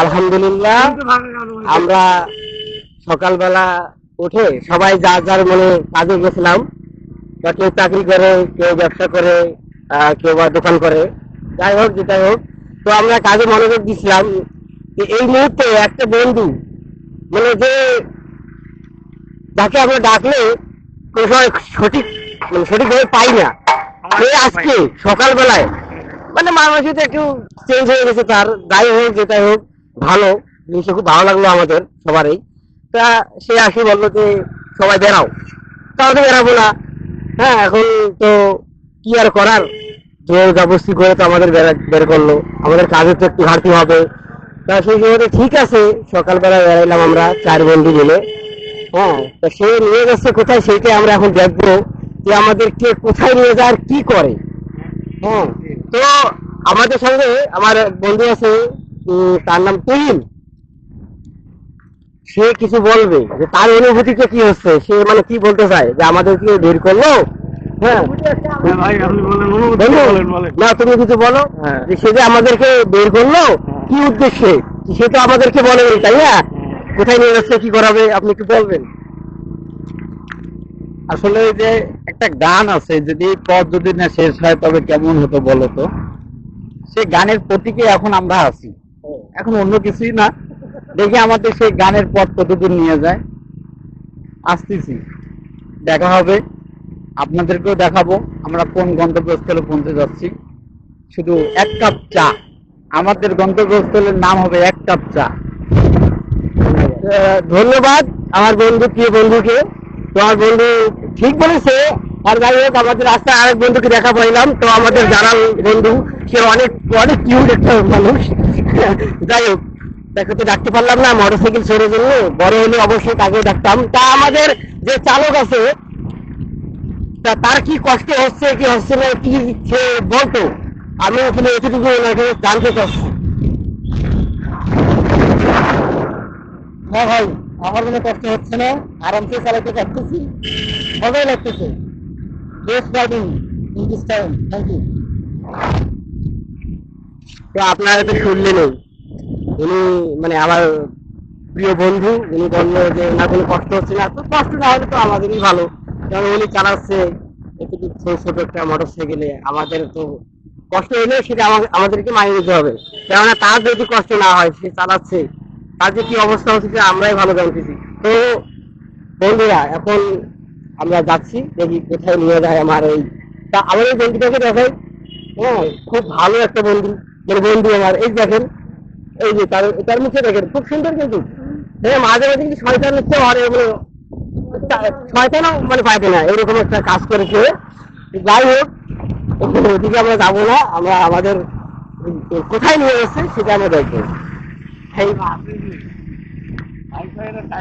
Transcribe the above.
আলহামদুলিল্লাহ, আমরা সকালবেলা উঠে সবাই যার যার মনে কাজে গেছিলাম, বা কেউ চাকরি করে, কেউ ব্যবসা করে কেউ বা দোকান করে, যাই হোক, যেটাই হোক, তো আমরা কাজে মনোযোগ দিছিলাম যে এই মুহূর্তে একটা বন্ধু মানে যে যাকে আমরা ডাকলে কোনো সময় সঠিক মানে সঠিকভাবে পাই না আজকে সকালবেলায় মানে মানসিক একটু চেঞ্জ হয়ে গেছে, তার যাই হোক, যেটাই হোক, ভালো। জিনিসটা খুব ভালো লাগল আমাদের সবারই। তা সে আসি বলল যে, সবাই বেরাও তাহলে বেরাবো না। হ্যাঁ এখন তো কি আর করার? জোর জবরদস্তি করে তো আমাদের বেরা- করল। আমাদের কাজের তো একটু ঘাটতি হবে। তা সেই সময় ঠিক আছে, সকালবেলা বেরাইলাম আমরা চার বন্ধু মিলে। হ্যাঁ তা সে নিয়ে গেছে কোথায় সেইটাই আমরা এখন দেখব যে আমাদেরকে কোথায় নিয়ে যায় আর কি করে। হ্যাঁ তো আমাদের সঙ্গে আমার বন্ধু আছে তার নাম তুহিন। সে কিছু বলবে যে তার অনুভূতিটা কি হচ্ছে? সে মানে কি বলতে চায়? যে আমাদেরকে বের করল? হ্যাঁ। না তুমি কিছু বলো হ্যাঁ। যে সে যে আমাদেরকে বের করল কি উদ্দেশ্যে? সে তো আমাদেরকে বলেনি তাই না? কোথায় নিয়ে যাচ্ছে কি করাবে আপনি একটু বলবেন। আসলে যে একটা গান আছে, যদি পথ যদি না শেষ হয়, তবে কেমন হতো বলো তো? সেই গানের প্রতীকে এখন আমরা আছি। এখন অন্য কিছুই না। দেখি আমাদের সেই গানের পথ কতদূর নিয়ে যায়। আসতেছি। দেখা হবে। আপনাদেরকেও দেখাবো। আমরা কোন গন্তব্যস্থলে পৌঁছে যাচ্ছি। শুধু এক কাপ চা। আমাদের গন্তব্যস্থলের নাম হবে এক কাপ চা। ধন্যবাদ। আমার বন্ধু প্রিয় বন্ধুকে? তো আমার বন্ধু, ঠিক বলেছে। আর যাই হোক, আমাদের রাস্তায় আরেক বন্ধুকে দেখা পাইলাম। তো আমাদের জানাল বন্ধু, সে অনেক অনেক কিউট একটা মানুষ। যাই হোক, তাকে তো ডাকতে পারলাম না মোটরসাইকেল ছেড়ে জন্য। বড় হলে অবশ্যই তাকেও ডাকতাম। তা আমাদের যে চালক আছে, তা তার কি কষ্ট হচ্ছে, কি হচ্ছে না, কি সে বলতো? আমি আসলে এতটুকু ওনাকে জানতে চাচ্ছি। হ্যাঁ ভাই। আমার কোনো কষ্ট হচ্ছে না আরামসে চালাতে পারতেছি মজাই লাগতেছে। Best riding in this time thank you তো আপনারা তো শুনলেনই উনি মানে আমার প্রিয় বন্ধু, উনি বলল যে না, কোনো কষ্ট হচ্ছে না। তো কষ্ট না হলে তো আমাদেরই ভালো। কারণ উনি চালাচ্ছে একটু ছোট একটা মোটর সাইকেলে আমাদের তো কষ্ট হলে সেটা আমাদেরকে মানিয়ে নিতে হবে। কেননা তার যদি কষ্ট না হয়, সে চালাচ্ছে। তার যে কি অবস্থা হচ্ছে আমরাই ভালো জানতেছি। তো বন্ধুরা, এখন আমরা যাচ্ছি, দেখি কোথায় নিয়ে যায় আমার এই তা আমার এই বন্ধুটাকে দেখাই। হ্যাঁ খুব ভালো একটা বন্ধু। মানে বন্ধু আমার। এই দেখেন, এই যে তার তার মুখে দেখেন, খুব সুন্দর কিন্তু। হ্যাঁ মাঝে মাঝে কিন্তু শয়তান হচ্ছে, আর এগুলো শয়তানও মানে পাইবে না, এরকম একটা কাজ করেছে যাই হোক, ওদিকে আমরা যাব না, আমরা আমাদের কোথায় নিয়ে গেছে সেটা আমরা দেখব। Thay 还开了三